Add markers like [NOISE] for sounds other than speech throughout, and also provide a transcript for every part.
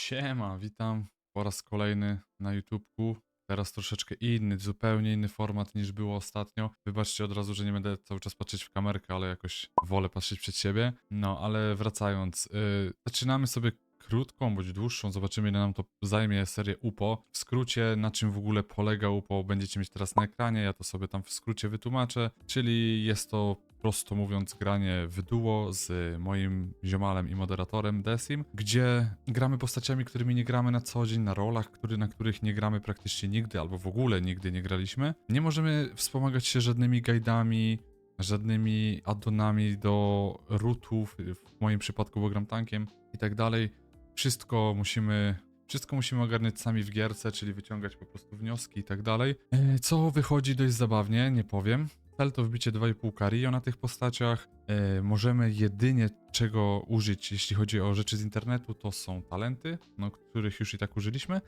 Siema, witam po raz kolejny na YouTubku. Teraz troszeczkę inny, zupełnie inny format niż było ostatnio. Wybaczcie od razu, że nie będę cały czas patrzeć w kamerkę, ale jakoś wolę patrzeć przed siebie. No, ale wracając, yy, zaczynamy sobie krótką bądź dłuższą, zobaczymy ile nam to zajmie serię UPO. W skrócie, na czym w ogóle polega UPO, będziecie mieć teraz na ekranie, ja to sobie tam w skrócie wytłumaczę. Czyli jest to, prosto mówiąc, granie w duo z moim ziomalem i moderatorem Desim, gdzie gramy postaciami, którymi nie gramy na co dzień, na rolach, który, na których nie gramy praktycznie nigdy, albo w ogóle nigdy nie graliśmy. Nie możemy wspomagać się żadnymi guidami, żadnymi addonami do rootów, w moim przypadku, bo gram tankiem i tak dalej. Wszystko musimy, wszystko musimy ogarniać sami w gierce, czyli wyciągać po prostu wnioski i tak dalej. E, Co wychodzi dość zabawnie, nie powiem. Cel to wbicie 2,5 Cario na tych postaciach. E, możemy jedynie czego użyć, jeśli chodzi o rzeczy z internetu, to są talenty, no, których już i tak użyliśmy.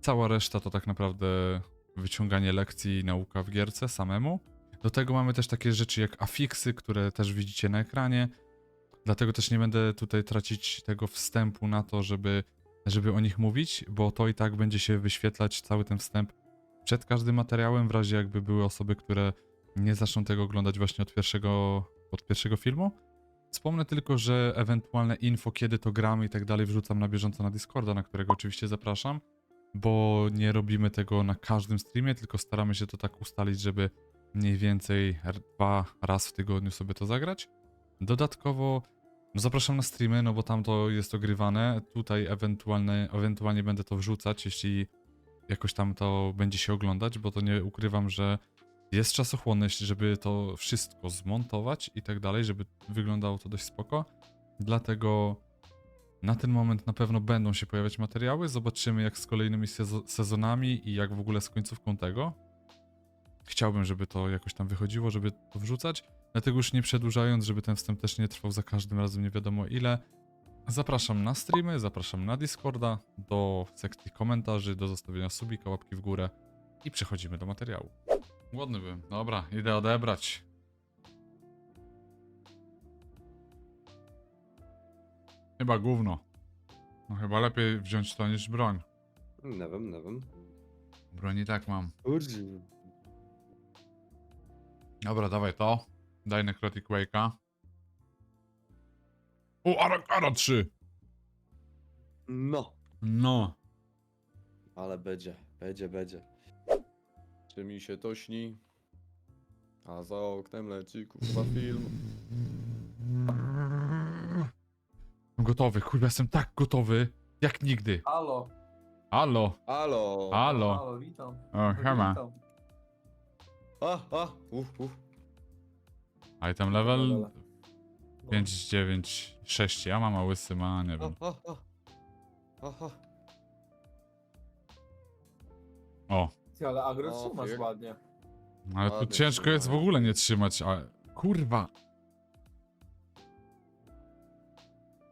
Cała reszta to tak naprawdę wyciąganie lekcji i nauka w gierce samemu. Do tego mamy też takie rzeczy jak afiksy, które też widzicie na ekranie. Dlatego też nie będę tutaj tracić tego wstępu na to, żeby, żeby o nich mówić, bo to i tak będzie się wyświetlać cały ten wstęp przed każdym materiałem, w razie jakby były osoby, które nie zaczną tego oglądać właśnie od pierwszego, od pierwszego filmu. Wspomnę tylko, że ewentualne info, kiedy to gramy i tak dalej, wrzucam na bieżąco na Discorda, na którego oczywiście zapraszam, bo nie robimy tego na każdym streamie, tylko staramy się to tak ustalić, żeby mniej więcej dwa raz w tygodniu sobie to zagrać. Dodatkowo zapraszam na streamy, no bo tam to jest ogrywane. Tutaj ewentualne, ewentualnie będę to wrzucać, jeśli jakoś tam to będzie się oglądać, bo to nie ukrywam, że jest czasochłonność, żeby to wszystko zmontować i tak dalej, żeby wyglądało to dość spoko. Dlatego na ten moment na pewno będą się pojawiać materiały. Zobaczymy jak z kolejnymi sezo- sezonami i jak w ogóle z końcówką tego. Chciałbym, żeby to jakoś tam wychodziło, żeby to wrzucać. Dlatego już nie przedłużając, żeby ten wstęp też nie trwał za każdym razem nie wiadomo ile. Zapraszam na streamy, zapraszam na Discorda, do sekcji komentarzy, do zostawienia subika, łapki w górę i przechodzimy do materiału. Głodny bym. Dobra, idę odebrać. Chyba gówno. No chyba lepiej wziąć to niż broń. Nie wiem, nie wiem. Broń i tak mam. Kurde. Dobra, dawaj to. Daj Necrotic Wake'a. O, Arakara 3! No, No. ale będzie, będzie, będzie. Czy mi się to śni? A za oknem leci kurwa film. Gotowy, kurwa, jestem tak gotowy, jak nigdy. Halo. Halo, Halo! halo. Halo, witam. O. Witam. A, a, uff, uff. Item level No. 5, 9, 6. Ja mam, a łysy ma, nie A, wiem. a, a. Aha. O, Ty, ale agro O, trzymasz fiek. ładnie. ale tu Ładnie ciężko jest w ogóle nie trzymać, a... Kurwa.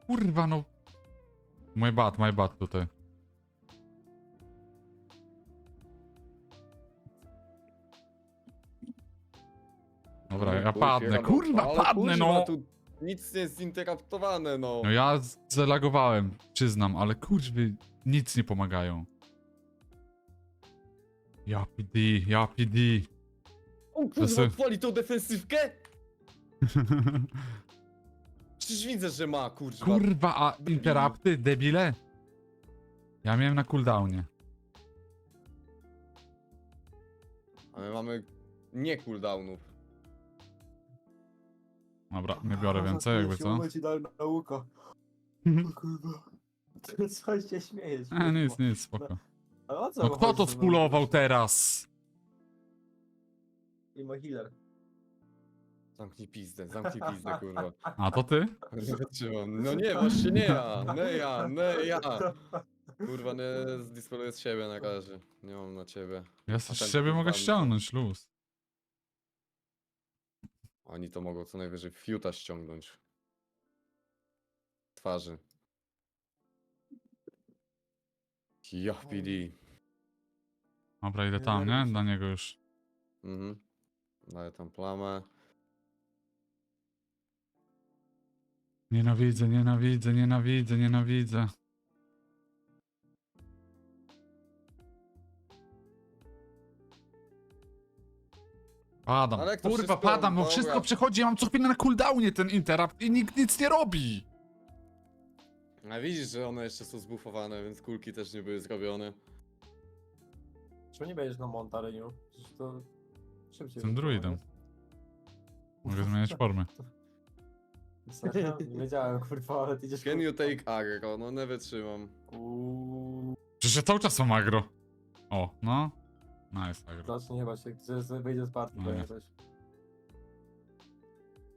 Kurwa, no. My bad, my bad tutaj. Dobra, ja padnę, no, kurwa, ale padnę, kurwa, no! Tu nic nie jest zinteraptowane, no. No ja z- zalagowałem, przyznam, ale kurwy nic nie pomagają. Ja PD, ja PD. O kurwa, se- odpali tą defensywkę? [LAUGHS] Przecież widzę, że ma, kurwa. Kurwa, a interrupty, debile? Ja miałem na cooldownie. A my mamy nie cooldownów. Dobra, nie biorę więcej, jakby co. ci dałem nauka. [LAUGHS] O kurwa. [LAUGHS] Co się śmiejesz? A, nic, nic, spoko. O co No chodzi, kto to spulował teraz? I ma healer. Zamknij pizdę, zamknij pizdę, kurwa. A to ty? Zatrzymam. No nie, właśnie nie ja, nie ja, nie ja. Kurwa, nie zdisponuję z siebie na razie. Nie mam na ciebie. Ja z ten siebie mogę ściągnąć, luz. Oni to mogą co najwyżej fiuta ściągnąć. Twarzy. Ja PD. Dobra, idę tam, nie? Dla niego już. Mhm. Daję tam plamę. Nienawidzę, nienawidzę, nienawidzę, nienawidzę. Padam, Ale jak to kurwa, wszystko- padam, no dobra. wszystko przechodzi, ja mam co chwilę na cooldownie ten interrupt i nikt nic nie robi. A widzisz, że one jeszcze są zbufowane, więc kulki też nie były zrobione. Czemu nie będziesz na Montaryniu? Przecież to szybciej. Jestem druidem. Mogę zmieniać formę. Serio? [LAUGHS] Nie wiedziałem, kurwa, ale ty idziesz... Can you take aggro? No nie wytrzymam. Uuu, Przecież ja cały czas mam agro. O, no. Nice agro. zacznie chyba się, że z- wyjdzie z partii, No to nie. nie coś.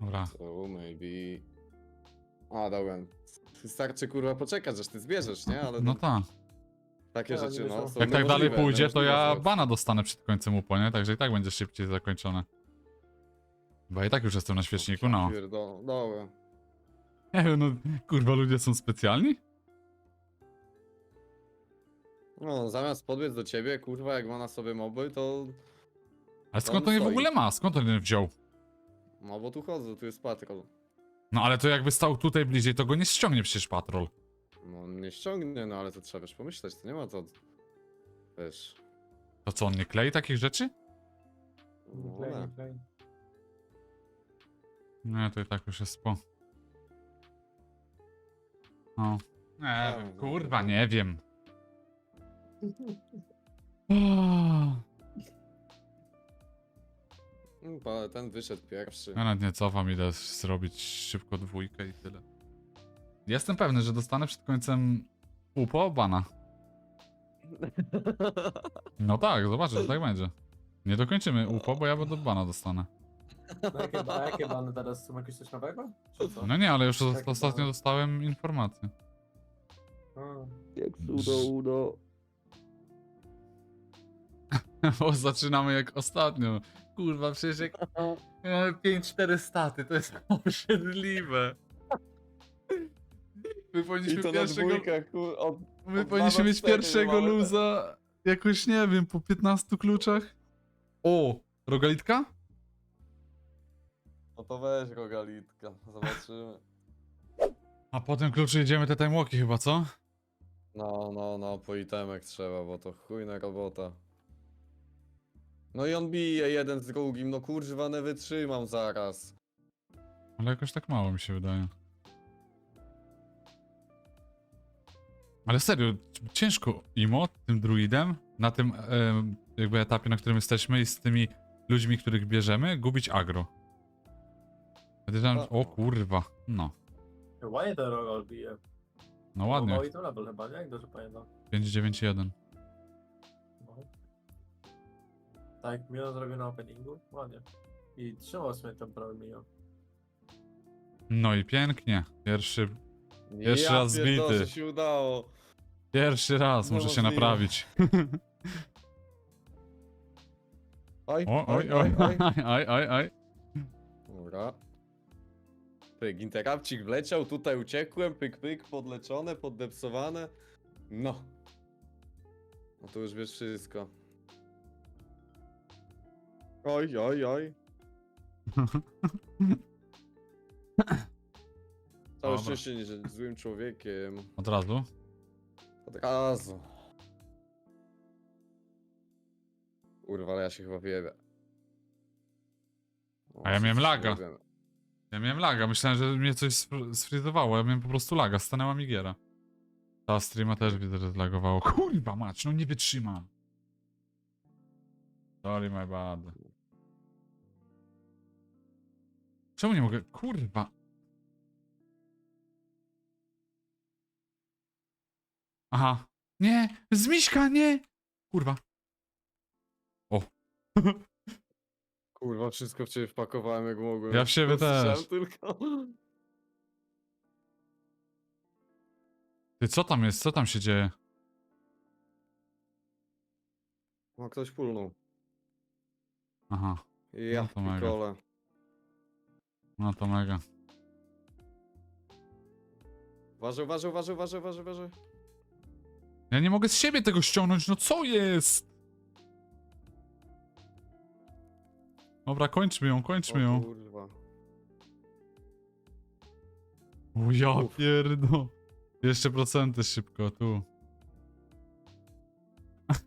Dobra. So maybe... A, dobra. Wystarczy kurwa poczekać, aż ty zbierzesz, nie? Ale No tak. Takie rzeczy, no. są Jak tak dalej niemożliwe, pójdzie, to ja bana dostanę przed końcem UPO, nie? Także i tak będzie szybciej zakończone. Bo ja i tak już jestem na świeczniku, no. Pierdo- Dobra. Nie wiem, no kurwa, ludzie są specjalni? No, zamiast podbiec do ciebie, kurwa, jak ma na sobie moby, to... Ale skąd on to nie w stoi. ogóle ma? Skąd on nie wziął? No bo tu chodzę, tu jest patrol. No ale to jakby stał tutaj bliżej, to go nie ściągnie przecież patrol. No on nie ściągnie, no ale to trzeba wiesz pomyśleć, to nie ma to... Wiesz... To co, on nie klei takich rzeczy? No, Play, nie. play. Nie, to i tak już jest po. No. Nie wiem, no, kurwa, no. nie wiem. Mm, [LAUGHS] Ale ten wyszedł pierwszy. Ja nawet nie cofam, idę zrobić szybko dwójkę i tyle. Jestem pewny, że dostanę przed końcem UPO bana. No tak, zobaczę, że tak będzie. Nie dokończymy UPO, bo ja będę bana dostanę. No jakie, a jakie bany teraz są jakieś coś nowego? Czy co? No nie, ale już ostatnio bany? dostałem informację. A. Jak udo, [LAUGHS] udo. Bo zaczynamy jak ostatnio. Kurwa, przecież jak [LAUGHS] mamy 5-4 staty, to jest [LAUGHS] obrzydliwe. My I powinniśmy to na pierwszego... kur... od... My od powinniśmy dwa mieć cztery pierwszego mamy. luza jakoś, nie wiem, po 15 kluczach. O, rogalitka? No to weź rogalitka, zobaczymy. A potem kluczy jedziemy te time walki chyba, co? No, no, no, po itemek trzeba, bo to chujna robota. No i on bije jeden z drugim, no kurwa, nie wytrzymam zaraz. Ale jakoś tak mało mi się wydaje. Ale serio, ciężko imo tym druidem na tym jakby etapie, na którym jesteśmy i z tymi ludźmi, których bierzemy, gubić agro. Podejrzewam, że- o kurwa, no. Ładnie ten rogal bije. No ładnie, No i to level chyba, nie? Jak dobrze pamiętam. 591. No. Tak, milion zrobił na openingu? Ładnie. I trzymał sobie ten prawy milion. No i pięknie. Pierwszy, Jeszcze ja raz pierdolę, zbity. że się udało. pierwszy raz, muszę się Niemożliwe. naprawić. [LAUGHS] Oj, O, oj, oj, oj, oj, oj. [LAUGHS] oj. Dobra. Interapcik wleciał, tutaj uciekłem, pyk, pyk, podleczone, poddepsowane. No. No to już wiesz wszystko. Oj, oj, oj. [LAUGHS] Całe Dobra. szczęście nie że złym człowiekiem. Od razu. Od razu. Kurwa, ale ja się chyba wyjebę. O, A ja miałem laga. wyjebiemy. Ja miałem laga, myślałem, że mnie coś sfr- sfrizowało, ja miałem po prostu laga, stanęła mi giera. Ta streama też widzę, że zlagowało. Kurwa mać, no nie wytrzymam. Sorry, my bad. Czemu nie mogę? Kurwa. Aha. Nie, z Miśka, nie! Kurwa. O. [LAUGHS] Kurwa, wszystko w ciebie wpakowałem jak mogłem. Ja w siebie też. tylko. Ty, co tam jest? Co tam się dzieje? O, ktoś pulnął. Aha, Ja No to mega. pikole. no to mega. Uważaj, uważaj, uważaj, uważaj, uważaj, uważaj. Ja nie mogę z siebie tego ściągnąć, no co jest? Dobra, kończmy ją, kończmy O ją. kurwa. O ja Uf. pierdo. Jeszcze procenty szybko, tu. [LAUGHS]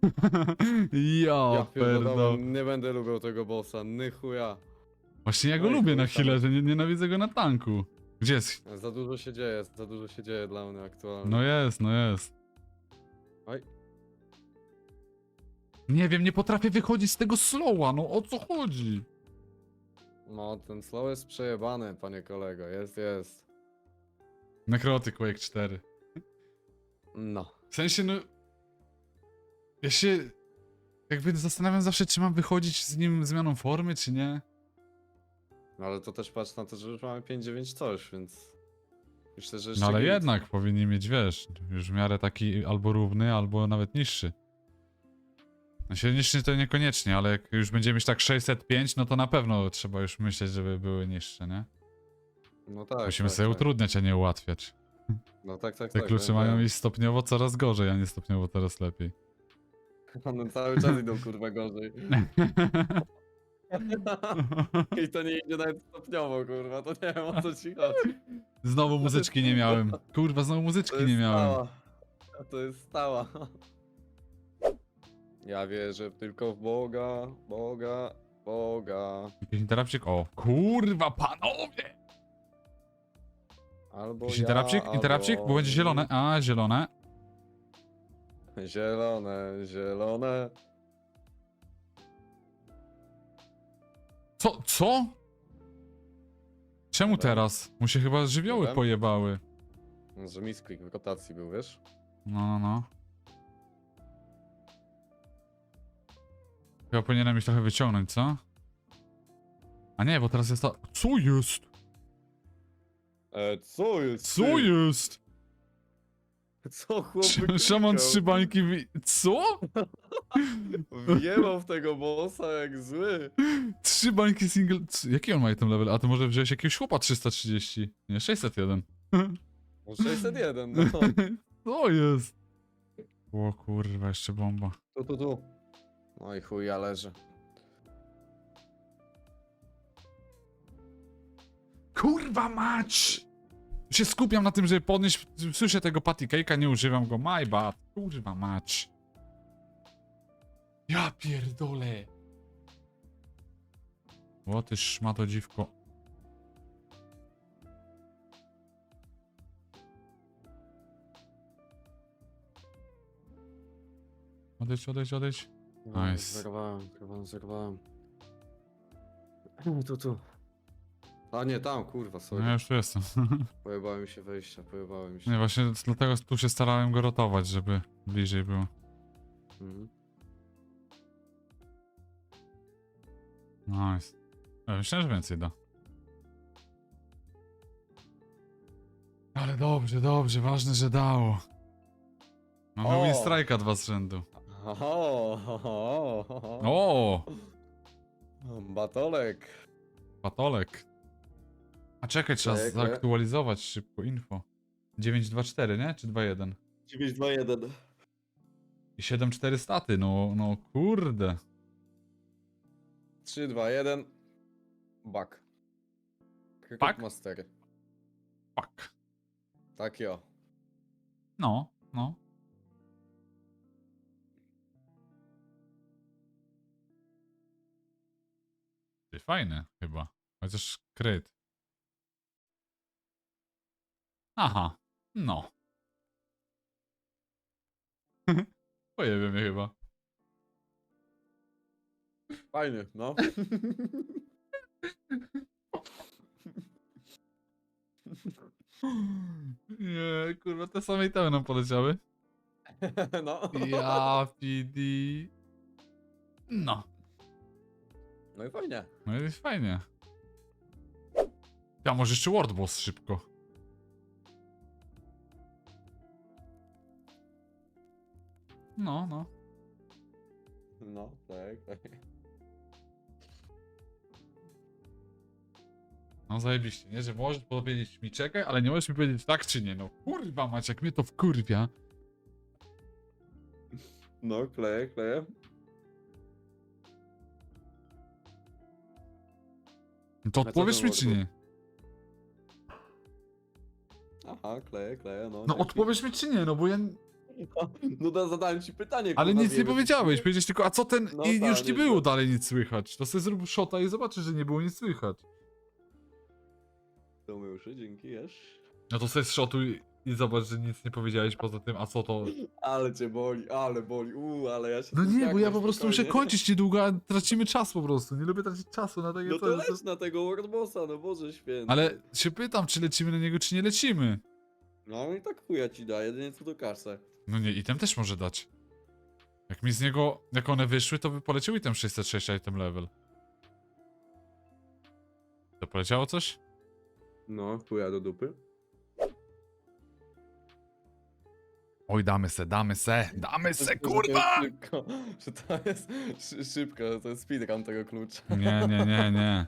ja, Ja pierdolę, pierdol. nie będę lubił tego bossa, ny chuja. Właśnie ja go Oj, lubię na kurwa. healerze, nie, nienawidzę go na tanku. Gdzie jest? Za dużo się dzieje, za dużo się dzieje dla mnie aktualnie. No jest, no jest. Oj. Nie wiem, nie potrafię wychodzić z tego slowa, no o co chodzi? No, ten slow jest przejebany, panie kolego, jest, jest. Nekroty Quake 4. No. W sensie, no... Ja się... Jakby zastanawiam zawsze, czy mam wychodzić z nim zmianą formy, czy nie. No ale to też patrz na to, że już mamy 5-9 coś, więc... Myślę, że jeszcze No ale jednak powinni mieć, wiesz, już w miarę taki albo równy, albo nawet niższy. No się niższy to niekoniecznie, ale jak już będziemy mieć tak 605, no to na pewno trzeba już myśleć, żeby były niższe, nie? No tak, Musimy tak, sobie tak. utrudniać, a nie ułatwiać. No tak, tak, Te tak. klucze wiem, mają wiem. iść stopniowo coraz gorzej, a nie stopniowo coraz lepiej. [LAUGHS] One cały czas idą kurwa gorzej. [LAUGHS] I to nie idzie nawet stopniowo, kurwa, to nie wiem o co ci chodzi. Znowu muzyczki nie miałem. Kurwa, znowu To muzyczki jest nie miałem. stała. To jest stała. Ja wierzę tylko w Boga, Boga, Boga. Jakiś interapcik? O, kurwa, panowie! Albo Jakiś ja, interapcik? albo Interapcik? Bo będzie zielone. A, zielone. Zielone, zielone. Co? Co? Czemu teraz? Mu się chyba żywioły Dobra. pojebały. Że misklik w rotacji był, wiesz? No, no, no. Chyba powinienem ich trochę wyciągnąć, co? A nie, bo teraz jest ta... Co jest? E, co jest? Co ty? jest? Co chłopy Sz- Szaman trzy bańki wi... Co? Wjebał w tego bossa jak zły. Trzy bańki single... c- Jaki on ma ten level? A to może wziąłeś jakiegoś chłopa 330? Nie, 601. No 601, no. [LAUGHS] Co jest? O kurwa, jeszcze bomba. Tu, tu, tu. No i chuj, ja leżę. Kurwa mać! Się skupiam na tym, żeby podnieść... Słyszę tego patty cake'a, nie używam go. My bad. Kurwa mać. Ja pierdolę. O ty szmato dziwko. Odejdź, odejdź, odejdź. No, Nice. Zerwałem, zerwałem, zerwałem. [CLEARS THROAT] Tu, tu. A nie, tam, kurwa, sorry. No ja już tu jestem. [LAUGHS] Pojebały mi się wejścia, pojebały mi się. Nie, właśnie dlatego tu się starałem go rotować, żeby bliżej było. Mhm. Nice. Ja myślałem, że więcej da. Ale dobrze, dobrze, ważne, że dało. Mamy O! win strike'a dwa z rzędu. Oho. O! Batolek. Patolek. A czekaj, trzeba Czekaj. zaktualizować szybko info. 924, nie? Czy 21? 921. I 74 staty, no, no kurde. 3, 2, 1. Bak. Bak? Mastery. Fuck. Tak jo. No, no. Ty, Fajne chyba. Chociaż kryt. Aha, no. [LAUGHS] Pojebie mnie chyba. Fajny, no. [LAUGHS] Nie, kurwa, te same itemy nam poleciały. [LAUGHS] no. Ja, PD. No. No i fajnie. No jest fajnie. Ja może jeszcze Word Boss szybko. No, no. No, tak, tak. No zajebiście, nie? Że możesz powiedzieć mi czekaj, ale nie możesz mi powiedzieć tak czy nie. No kurwa mać, jak mnie to wkurwia. No, kleję, kleję. No to co odpowiesz mi czy nie? Aha, kleję, kleję, no. No dzięki. odpowiesz mi czy nie, no bo ja... No to zadałem ci pytanie. Ale kurwa, nic nie wiemy, powiedziałeś, powiedziałeś tylko, a co ten... No I tak, już nie nieźle. było dalej nic słychać. To sobie zrób shota i zobaczysz, że nie było nic słychać. To my już, dzięki, jesz. No to sobie shotuj i zobacz, że nic nie powiedziałeś poza tym, a co to... Ale cię boli, ale boli, uuu, ale ja się No nie, bo ja po prostu muszę kończyć [LAUGHS] niedługo, a tracimy czas po prostu. Nie lubię tracić czasu na takie No to leć na tego Wordbossa, no Boże święty. Ale się pytam, czy lecimy na niego, czy nie lecimy. No i tak chuja ci da, jedynie co to kasę. No nie, item też może dać. Jak mi z niego, jak one wyszły, to by poleciał item 606 item level. To poleciało coś? No, chuja do dupy. Oj, damy se, damy se, damy se, kurwa! Szybko, [LAUGHS] że to jest szy- szybko, że to jest speedrun tego klucza. Nie, nie, nie, nie.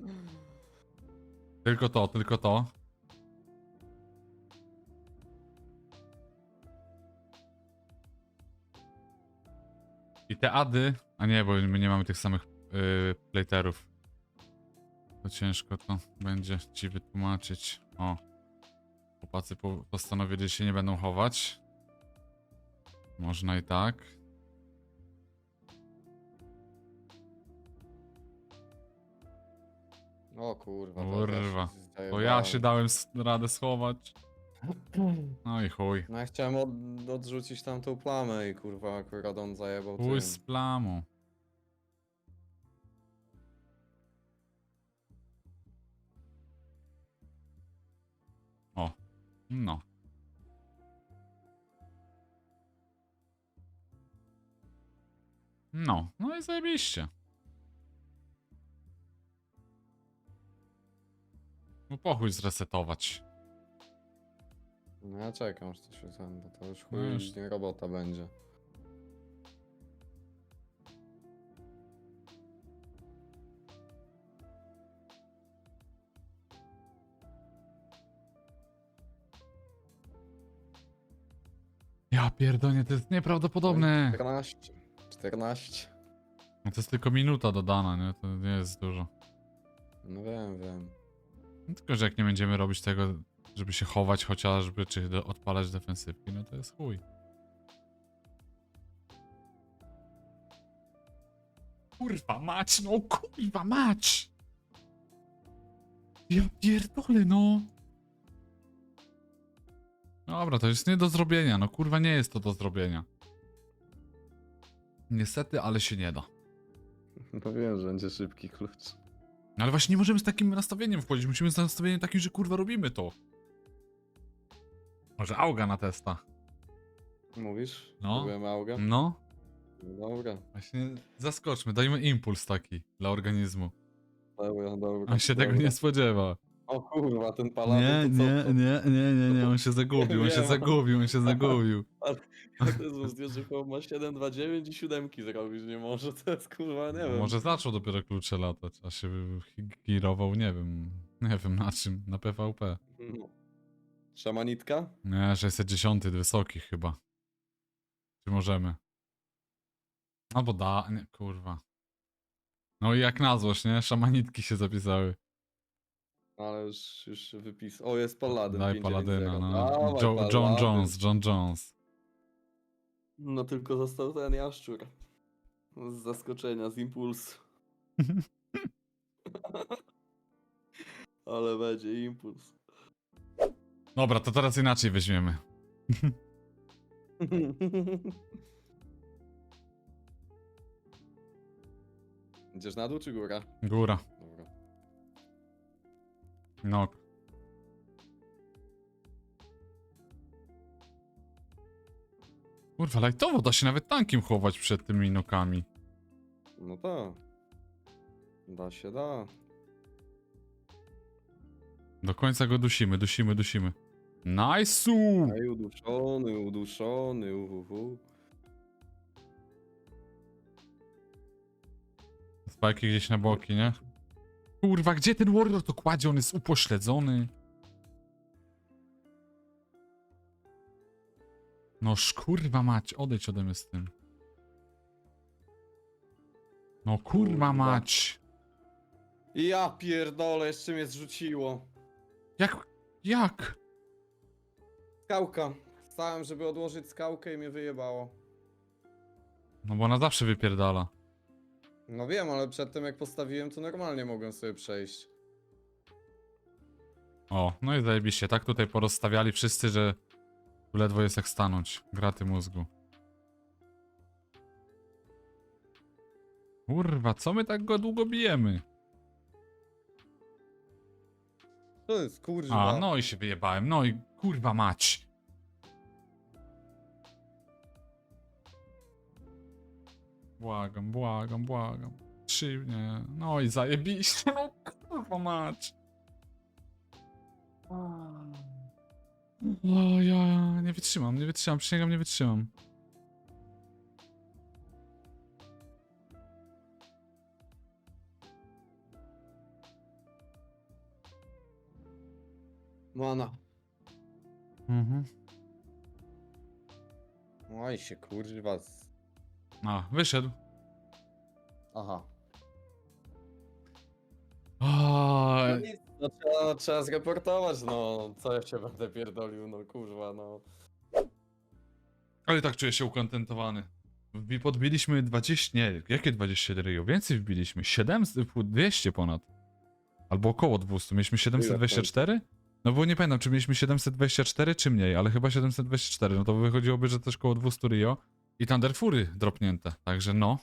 [LAUGHS] Tylko to, tylko to. I te ady. A nie, bo my nie mamy tych samych yy, playterów. To ciężko to będzie ci wytłumaczyć. O. Chłopacy po postanowili, że się nie będą chować. Można i tak. O kurwa. Kurwa. To ja się dałem radę schować. No i chuj. No ja chciałem od, odrzucić tamtą plamę i kurwa akurat on zajebał Chuj tym. z plamą. O, no. No, no i zajebiście. No pochuj zresetować. No ja czekam, aż to się ten, bo to już chuj już. nie robota będzie. Ja pierdolę, to jest nieprawdopodobne. 14. 14. No to jest tylko minuta dodana, nie? To nie jest dużo. No wiem, wiem. No tylko, że jak nie będziemy robić tego, żeby się chować chociażby, czy do, odpalać defensywki, no to jest chuj. Kurwa mać, no kurwa mać! Ja pierdolę, no! Dobra, to jest nie do zrobienia, no kurwa nie jest to do zrobienia. Niestety, ale się nie da. [LAUGHS] No wiem, że będzie szybki klucz. No ale właśnie nie możemy z takim nastawieniem wchodzić. Musimy z nastawieniem takim, że kurwa robimy to. Może auga na testa. Mówisz? No. Próbujemy augę? No. Dobra, Właśnie zaskoczmy, dajmy impuls taki dla organizmu. dobra, dobra. On się tego dobra. nie spodziewa. O kurwa, ten paladyn Nie, to co nie, nie, nie, nie, nie, on się zagubił, on się Wiem. zagubił, on się zagubił. [LAUGHS] Jezus, wiesz, że chłop ma 729 i siódemki zrobić nie może, to jest kurwa, nie wiem. Może zaczął dopiero klucze latać, a się girował, nie wiem, nie wiem na czym, na PvP. No. Szamanitka? Nie, 610 wysoki chyba. Czy możemy? Albo da, nie, kurwa. No i jak na złość, nie? Szamanitki się zapisały. Ale już, już wypis. O, jest paladyn. Daj 590. paladyna, no. Dawaj, Jo, John paladyn. Jones, John Jones. No tylko został ten jaszczur. Z zaskoczenia, z impulsu. [LAUGHS] [LAUGHS] Ale będzie impuls. Dobra, to teraz inaczej weźmiemy. [LAUGHS] Idziesz na dół czy góra? Góra. Dobra. No. Kurwa, lajtowo da się nawet tankiem chować przed tymi nokami. No tak. Da się, da. Do końca go dusimy, dusimy, dusimy. Nice! Ej, uduszony, uduszony, uhuhu. Spajki gdzieś na boki, nie? Kurwa, gdzie ten warrior to kładzie? On jest upośledzony. No kurwa mać, odejdź ode mnie z tym. No kurwa Kurwa. mać. Ja pierdolę, jeszcze mnie zrzuciło. Jak? Jak? Skałka. stałem, żeby odłożyć skałkę i mnie wyjebało. No bo ona zawsze wypierdala. No wiem, ale przed tym jak postawiłem, to normalnie mogłem sobie przejść. O, no i zajebiście. Tak tutaj porozstawiali wszyscy, że ledwo jest jak stanąć. Graty mózgu. Kurwa, co my tak go długo bijemy? To jest kurwa. A, no i się wyjebałem. No i kurwa mać. Błagam, błagam, błagam. Trzy, nie. No i zajebiście. No kurwa mać. O ja, nie wytrzymam, nie wytrzymam, przysięgam, nie wytrzymam. Mana. Mhm. No i się kurwa. z- A, wyszedł. Aha. O, No nic, no trzeba, trzeba zreportować, no. Co ja się będę pierdolił, no kurwa, no. ale tak czuję się ukontentowany. Wbi- Podbiliśmy 20, nie, jakie 20 ryjo? Więcej wbiliśmy, 700, 200 ponad. Albo około 200, mieliśmy 724? No bo nie pamiętam, czy mieliśmy 724 czy mniej, ale chyba 724, no to wychodziłoby, że też koło 200 ryjo i Thunder Fury dropnięte, także no.